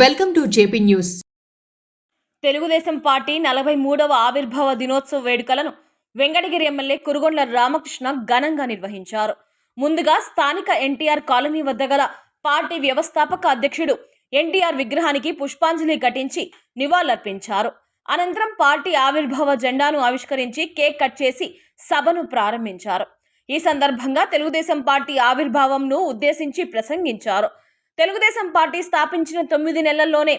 Welcome to JP news. Telugu Desam party నలభై మూడవ ఆవిర్భావ దినోత్సవ వేడుకలను వెంకటగిరి ఎమ్మెల్యే కురుగొండ్ల రామకృష్ణ ఘనంగా నిర్వహించారు. ముందుగా స్థానిక ఎన్టీఆర్ కాలనీ వద్ద గల పార్టీ వ్యవస్థాపక అధ్యక్షుడు ఎన్టీఆర్ విగ్రహానికి పుష్పాంజలి ఘటించి నివాళులర్పించారు. అనంతరం పార్టీ ఆవిర్భావ జెండాను ఆవిష్కరించి కేక్ కట్ చేసి సభను ప్రారంభించారు. ఈ సందర్భంగా తెలుగుదేశం పార్టీ ఆవిర్భావంను ఉద్దేశించి ప్రసంగించారు. తెలుగుదేశం పార్టీ స్థాపించిన తొమ్మిది నెలల్లోనే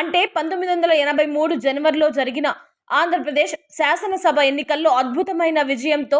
అంటే పంతొమ్మిది వందల ఎనభై మూడు జనవరిలో జరిగిన ఆంధ్రప్రదేశ్ శాసనసభ ఎన్నికల్లో అద్భుతమైన విజయంతో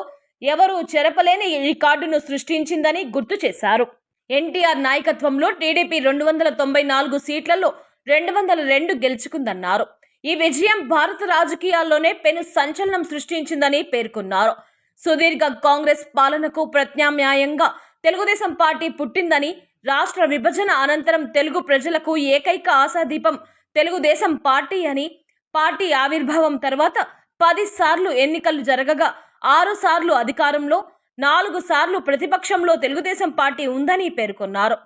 ఎవరూ చెరపలేని ఈ రికార్డును సృష్టించిందని గుర్తు చేశారు. ఎన్టీఆర్ నాయకత్వంలో టీడీపీ రెండు వందల తొంభై నాలుగు సీట్లలో రెండు వందల రెండు గెలుచుకుందన్నారు. ఈ విజయం భారత రాజకీయాల్లోనే పెను సంచలనం సృష్టించిందని పేర్కొన్నారు. సుదీర్ఘ కాంగ్రెస్ పాలనకు ప్రత్యామ్నాయంగా తెలుగుదేశం పార్టీ పుట్టిందని రాష్ట్ర విభజన అనంతరం తెలుగు ప్రజలకు ఏకైక ఆశాదీపం తెలుగుదేశం పార్టీ అని పార్టీ ఆవిర్భావం తర్వాత పది సార్లు ఎన్నికలు జరగగా ఆరు సార్లు అధికారంలో నాలుగు సార్లు ప్రతిపక్షంలో తెలుగుదేశం పార్టీ ఉందని పేర్కొన్నారు.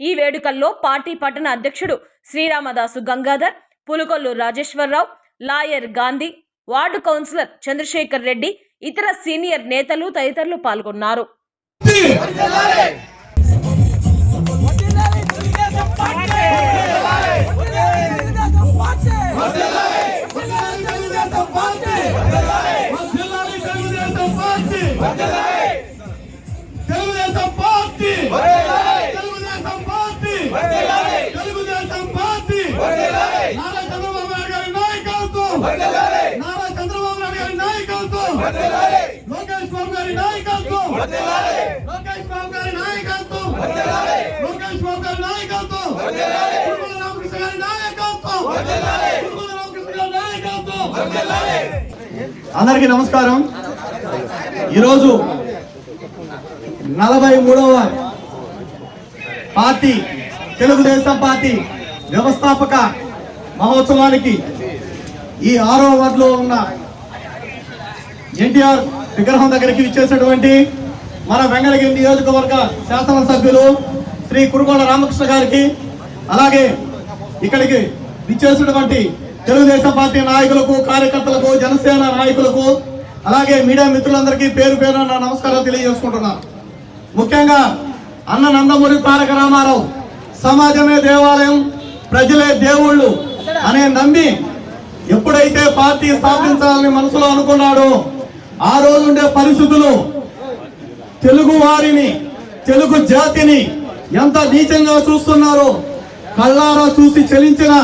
ఈ వేడుకల్లో పార్టీ పట్టణ అధ్యక్షుడు Sriramadasu Gangadhar Pulukollu Rajeswara Rao lawyer Gandhi ward councillor Chandrasekhar Reddy ఇతర సీనియర్ నేతలు తదితరులు పాల్గొన్నారు. Telugu Desam party Telugu Desam party Telugu Desam party Telugu Desam party Nara Chandrababu Naidu గారి నాయకత్వం నారా చంద్రబాబు నాయుడు గారి నాయకత్వం లోకేష్ బాబు గారి నాయకత్వం లోకేష్ బాబు గారి నాయకత్వం లోకేష్ బాబు గారి నాయకత్వం తిరుమల రామకృష్ణ గారి నాయకత్వం తిరుమల రామకృష్ణ గారి నాయకత్వం అందరికీ నమస్కారం. ఈరోజు నలభై మూడవ పార్టీ తెలుగుదేశం పార్టీ వ్యవస్థాపక మహోత్సవానికి ఈ ఆరో వార్డులో ఉన్న ఎన్టీఆర్ విగ్రహం దగ్గరికి ఇచ్చేసినటువంటి మన వెంగళగిరి నియోజకవర్గ శాసనసభ్యులు శ్రీ కురుగోడ రామకృష్ణ గారికి అలాగే ఇక్కడికి విచ్చేసినటువంటి తెలుగుదేశం పార్టీ నాయకులకు కార్యకర్తలకు జనసేన నాయకులకు అలాగే మీడియా మిత్రులందరికీ పేరు పేరు నా నమస్కారం తెలియజేసుకుంటున్నాను. ముఖ్యంగా అన్న నందమూరి తారక రామారావు సమాజమే దేవాలయం ప్రజలే దేవుళ్ళు అనే నమ్మి ఎప్పుడైతే పార్టీ స్థాపించాలని మనసులో అనుకున్నాడో ఆ రోజుండే పరిస్థితులు తెలుగు వారిని తెలుగు జాతిని ఎంత నీచంగా చూస్తున్నారో కళ్ళారా చూసి చలించిన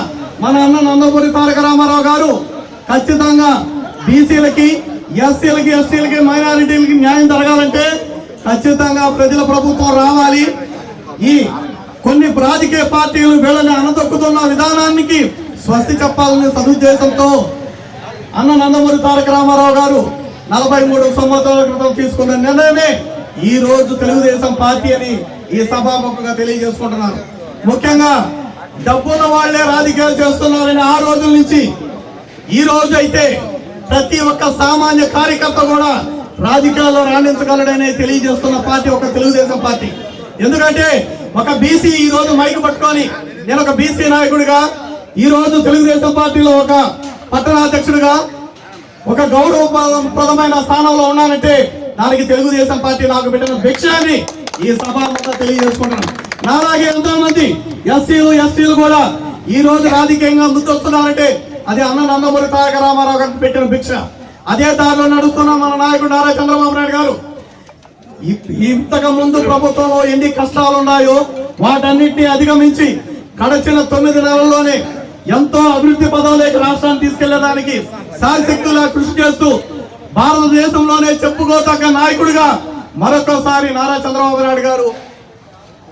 మన అన్న నందమూరి తారక రామారావు గారు ఖచ్చితంగా బీసీలకి ఎస్సీలకి ఎస్టీలకి మైనారిటీలకి న్యాయం జరగాలంటే ఖచ్చితంగా ప్రజల ప్రభుత్వం రావాలి. ఈ కొన్ని రాజకీయ పార్టీలు వీళ్ళని అనదొక్కుతున్న విధానానికి స్వస్తి చెప్పాలనే సదుద్దేశంతో అన్న నందమూరి తారక రామారావు గారు నలభై మూడు సంవత్సరాల క్రితం తీసుకున్న నిర్ణయమే ఈ రోజు తెలుగుదేశం పార్టీ అని ఈ సభాముఖంగా తెలియజేసుకుంటున్నారు. ముఖ్యంగా డబ్బున్న వాళ్ళే రాజకీయాలు చేస్తున్నారని ఆ రోజుల నుంచి ఈ రోజు అయితే ప్రతి ఒక్క సామాన్య కార్యకర్త కూడా రాజకీయాల్లో రాణించగలడని తెలియజేస్తున్న పార్టీ ఒక తెలుగుదేశం పార్టీ. ఎందుకంటే ఒక బీసీ ఈ రోజు మైకు పట్టుకొని నేను ఒక బీసీ నాయకుడిగా ఈ రోజు తెలుగుదేశం పార్టీలో ఒక పట్టణాధ్యక్షుడిగా ఒక గౌరవప్రదమైన స్థానంలో ఉన్నానంటే దానికి తెలుగుదేశం పార్టీ నాకు పెట్టిన భిక్షాన్ని ఈ సభ తెలియజేసుకుంటున్నాను. నాలాగే ఎంతో మంది ఎస్సీలు ఎస్టీలు కూడా ఈ రోజు రాజకీయంగా ముందొస్తున్నారంటే అది అన్న నందమూరి తారక రామారావు గారికి పెట్టిన భిక్ష. అదే దారిలో నడుస్తున్న మన నాయకుడు నారా చంద్రబాబు నాయుడు గారు. ఇంతకు ముందు ప్రభుత్వంలో ఎన్ని కష్టాలు ఉన్నాయో వాటన్నిటిని అధిగమించి గడచిన తొమ్మిది నెలల్లోనే ఎంతో అభివృద్ధి పదవులేకి రాష్ట్రాన్ని తీసుకెళ్ళడానికి శాశక్తులా కృషి చేస్తూ భారతదేశంలోనే చెప్పుకోదగ్గ నాయకుడిగా మరొకసారి నారా చంద్రబాబు నాయుడు గారు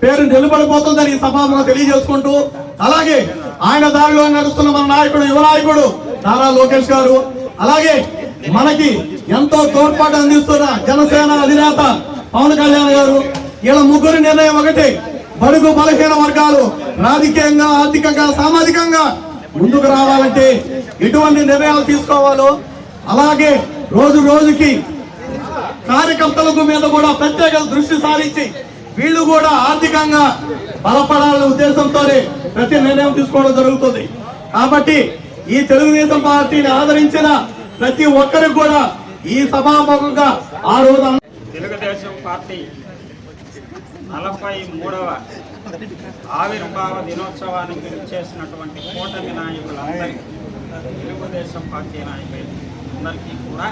పేరు నిలబడిపోతుందని ఈ సమాజంలో తెలియజేసుకుంటూ అలాగే ఆయన దారిలో నడుస్తున్న మన నాయకుడు యువ నాయకుడు నారా లోకేష్ గారు అలాగే మనకి ఎంతో తోడ్పాటు అందిస్తున్న జనసేన అధినేత పవన్ కళ్యాణ్ గారు ఇలా ముగ్గురు నిర్ణయం ఒకటి బడుగు బలహీన వర్గాలు రాజకీయంగా ఆర్థికంగా సామాజికంగా ముందుకు రావాలంటే ఎటువంటి నిర్ణయాలు తీసుకోవాలో అలాగే రోజు రోజుకి కార్యకర్తలకు మీద కూడా ప్రత్యేక దృష్టి సారించి వీళ్ళు కూడా ఆర్థికంగా బలపడాలనే ఉద్దేశంతోనే ప్రతి నిర్ణయం తీసుకోవడం జరుగుతుంది. కాబట్టి ఈ తెలుగుదేశం పార్టీని ఆదరించిన ప్రతి ఒక్కరికి కూడా ఈ సభాముఖంగా ఆ రోజు తెలుగుదేశం పార్టీ నలభై మూడవ ఆవిర్భావ దినోత్సవానికి చేసినటువంటి కూటమి నాయకులందరికీ తెలుగుదేశం పార్టీ నాయకులు. అందరికీ కూడా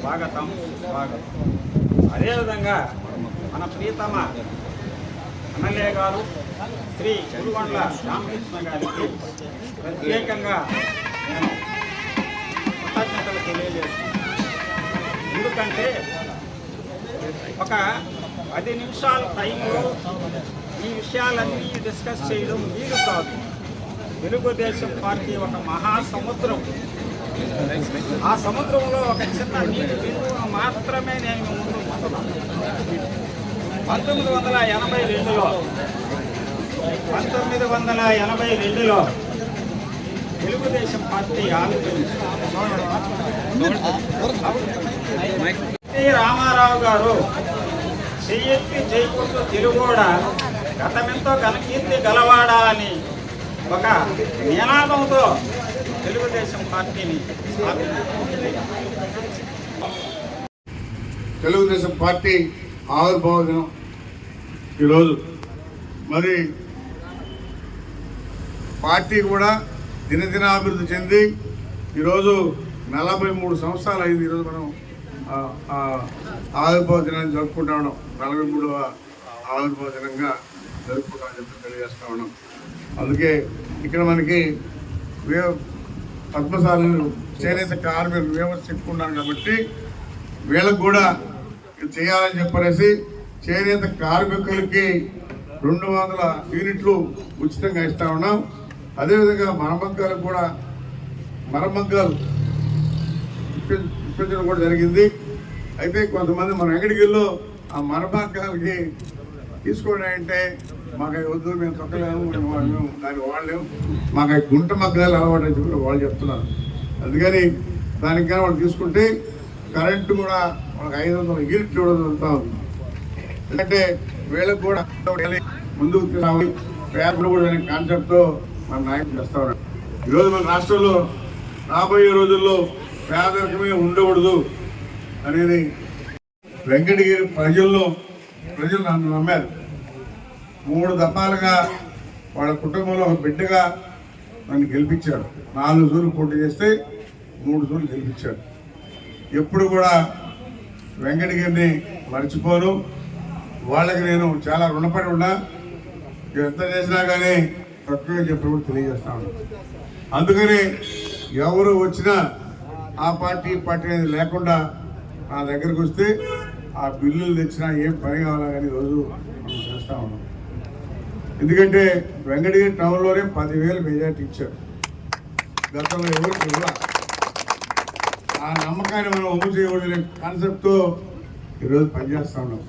స్వాగతం స్వాగతం అదేవిధంగా మన ప్రీతమ ఎమ్మెల్యే గారు శ్రీ కురుగొండ్ల రామకృష్ణ గారికి ప్రత్యేకంగా నేను కృతజ్ఞతలు తెలియజేస్తున్నాను. ఎందుకంటే ఒక పది నిమిషాల టైంలో ఈ విషయాలన్నీ డిస్కస్ చేయడం వీలు కాదు. తెలుగుదేశం పార్టీ ఒక మహాసముద్రం. ఆ సముద్రంలో ఒక చిన్న నీటి బిందువును మాత్రమే నేను ముందు పంతొమ్మిది వందల ఎనభై రెండులో పంతొమ్మిది వందల ఎనభై రెండులో తెలుగుదేశం పార్టీ ఆవిర్భవించింది రామారావు గారు చెయ్యెత్తి చేయకొట్టు తిరుగోడ గతమెంతో ఘనకీర్తి గలవాడా అని ఒక నినాదంతో తెలుగుదేశం పార్టీని స్థాపించారు తెలుగుదేశం పార్టీ ఆవిర్భావ దినం ఈరోజు. మరి పార్టీ కూడా దినదినాభివృద్ధి చెంది ఈరోజు నలభై మూడు సంవత్సరాలు అయింది ఈరోజు మనం ఆవిర్భావ దినాన్ని జరుపుకుంటా ఉన్నాం. నలభై మూడవ ఆవిర్భావ దినంగా జరుపుకుంటామని చెప్పి తెలియజేస్తా ఉన్నాం. అందుకే ఇక్కడ మనకి వే పద్మశాలను చేనేత కార్మికులు వ్యవస్థ చెప్పుకున్నాం కాబట్టి వీళ్ళకు కూడా చేయాలని చెప్పనేసి చేనేత కార్మికులకి రెండు వందల యూనిట్లు ఉచితంగా ఇస్తా ఉన్నాం. అదేవిధంగా మరమగ్గాలకు కూడా మరమగ్గాలు ఇప్పించడం కూడా జరిగింది. అయితే కొంతమంది మన వెంకటగిరిలో ఆ మరమగ్గాలకి తీసుకోండి అంటే మాకు వద్దు మేము తొక్కలేము మేము మేము దాన్ని వాడలేము. మాకు అవి గుంట మగ్గాలు అలవాటు అని చెప్పి వాళ్ళు చెప్తున్నారు. అందుకని దానికి కానీ వాళ్ళు తీసుకుంటే కరెంటు కూడా మనకు ఐదు వందల యూనిట్లు చూడగలుగుతా ఉంది. ఎందుకంటే వీళ్ళకు కూడా ముందుకు తీసుకురావాలి. పేపర్లు కూడా అనే కాన్సెప్ట్తో మన నాయకులు చేస్తా ఉన్నారు. ఈరోజు మన రాష్ట్రంలో రాబోయే రోజుల్లో పేదరికమే ఉండకూడదు అనేది వెంకటగిరి ప్రజల్లో ప్రజలు నన్ను నమ్మారు. మూడు దఫాలుగా వాళ్ళ కుటుంబంలో ఒక బిడ్డగా నన్ను గెలిపించాడు నాలుగు సూర్లు పోటీ చేస్తే మూడు సూర్లు గెలిపించాడు ఎప్పుడు కూడా వెంకటగిరిని మర్చిపోను వాళ్ళకి నేను చాలా రుణపడి ఉన్నా. ఎంత చేసినా కానీ తక్కువ చెప్పినప్పుడు తెలియజేస్తాను అందుకని ఎవరు వచ్చినా ఆ పార్టీ పార్టీ అనేది లేకుండా నా దగ్గరకు వస్తే ఆ బిల్లులు తెచ్చినా ఏం పని కావాలా కానీ రోజు మనం చేస్తా ఉన్నాం. ఎందుకంటే వెంకటగిరి టౌన్లోనే పదివేలు మెజార్టీ ఇచ్చారు. గతంలో ఎవరు ఆ నమ్మకాన్ని మనం ఒమ్ము చేయకూడదనే కాన్సెప్ట్తో ఈరోజు పనిచేస్తూ ఉన్నాం.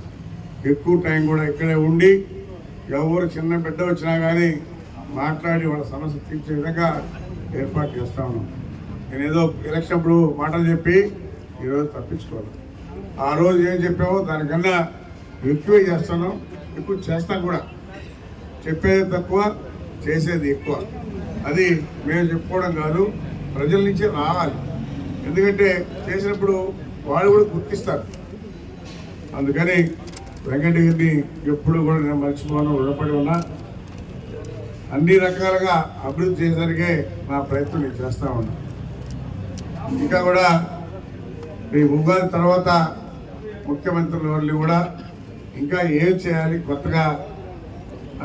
ఎక్కువ టైం కూడా ఇక్కడే ఉండి ఎవరు చిన్న బిడ్డ వచ్చినా కానీ మాట్లాడి వాళ్ళ సమస్య తీర్చే విధంగా ఏర్పాటు చేస్తా ఉన్నాం. నేను ఏదో ఎలక్షన్ అప్పుడు మాటలు చెప్పి ఈరోజు తప్పించుకోవాలి. ఆ రోజు ఏం చెప్పామో దానికన్నా ఎక్కువే చేస్తున్నాం. ఎక్కువ చేస్తాం కూడా. చెప్పేది తక్కువ చేసేది ఎక్కువ. అది మేము చెప్పుకోవడం కాదు ప్రజల నుంచి రావాలి. ఎందుకంటే చేసినప్పుడు వాళ్ళు కూడా గుర్తిస్తారు. అందుకని వెంకటగిరిని ఎప్పుడు కూడా నేను మర్చిపోను రుణపడి ఉన్నా. అన్ని రకాలుగా అభివృద్ధి చేసేసరికే నా ప్రయత్నం నేను చేస్తా ఉన్నా. ఇంకా కూడా ఈ ఉగాది తర్వాత ముఖ్యమంత్రుల వాళ్ళు కూడా ఇంకా ఏం చేయాలి కొత్తగా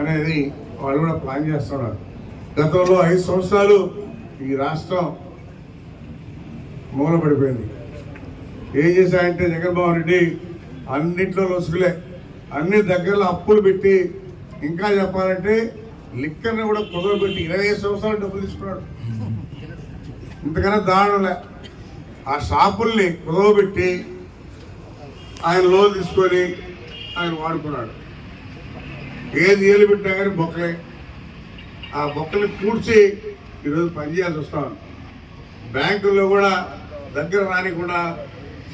అనేది వాళ్ళు కూడా ప్లాన్ చేస్తున్నారు. గతంలో ఐదు సంవత్సరాలు ఈ రాష్ట్రం మూలపడిపోయింది. ఏం చేశాయంటే జగన్మోహన్ రెడ్డి అన్నింటిలో లొసుగులే. అన్ని దగ్గరలో అప్పులు పెట్టి ఇంకా చెప్పాలంటే లిక్కర్ని కూడా కుదరబెట్టి ఇరవై సంవత్సరాలు డబ్బులు తీసుకున్నాడు. ఇంతకన్నా దారుణంలే ఆ షాపుల్ని కుదవబెట్టి ఆయన లోన్ తీసుకొని ఆయన వాడుకున్నాడు. ఏది ఏలు పెట్టినా కానీ బొక్కలే. ఆ బొక్కని పూడ్చి ఈరోజు పనిచేయాల్సి వస్తాం బ్యాంకుల్లో కూడా దగ్గర రానికుండా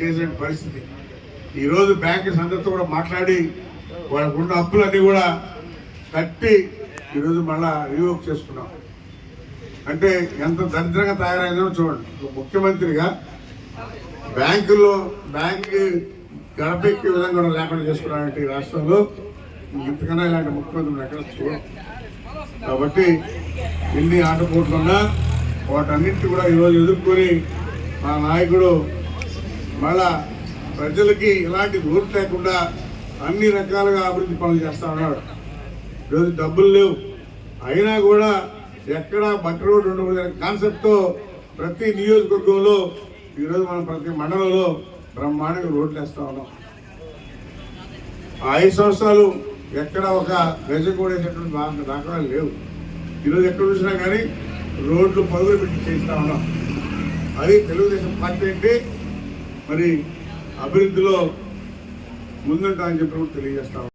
చేసే పరిస్థితి. ఈరోజు బ్యాంకు అందరితో కూడా మాట్లాడి వాళ్ళకున్న అప్పులన్నీ కూడా కట్టి ఈరోజు మళ్ళా రివోక్ చేసుకున్నాం. అంటే ఎంత దరిద్రంగా తయారైందో చూడండి. ముఖ్యమంత్రిగా బ్యాంకులో బ్యాంకు గడపెక్కే విధంగా కూడా లేకుండా చేసుకున్నారంటే ఈ రాష్ట్రంలో ఇంతకన్నా ఇలాంటి ముఖ్యమంత్రులు ఎక్కడ చూడం కాబట్టి ఎన్ని ఆటపోట్లున్నా వాటన్నింటి కూడా ఈరోజు ఎదుర్కొని మా నాయకుడు మళ్ళా ప్రజలకి ఎలాంటి లోటు లేకుండా అన్ని రకాలుగా అభివృద్ధి పనులు చేస్తా ఉన్నాడు. ఈరోజు డబ్బులు లేవు. అయినా కూడా ఎక్కడ బట్ట రోడ్డు ఉండకూడదు కాన్సెప్ట్తో ప్రతి నియోజకవర్గంలో ఈరోజు మనం ప్రతి మండలంలో బ్రహ్మాండంగా రోడ్లు వేస్తా ఉన్నాం. ఐదు సంవత్సరాలు ఎక్కడ ఒక గజం కూడా వేసేటువంటి దా- దాఖలాలు లేవు. ఈరోజు ఎక్కడ చూసినా కానీ రోడ్లు పరుగులు పెట్టి చేస్తూ ఉన్నాం. అది తెలుగుదేశం పార్టీ అంటే మరి అభివృద్ధిలో ముందుంటా అని చెప్పి కూడా తెలియజేస్తా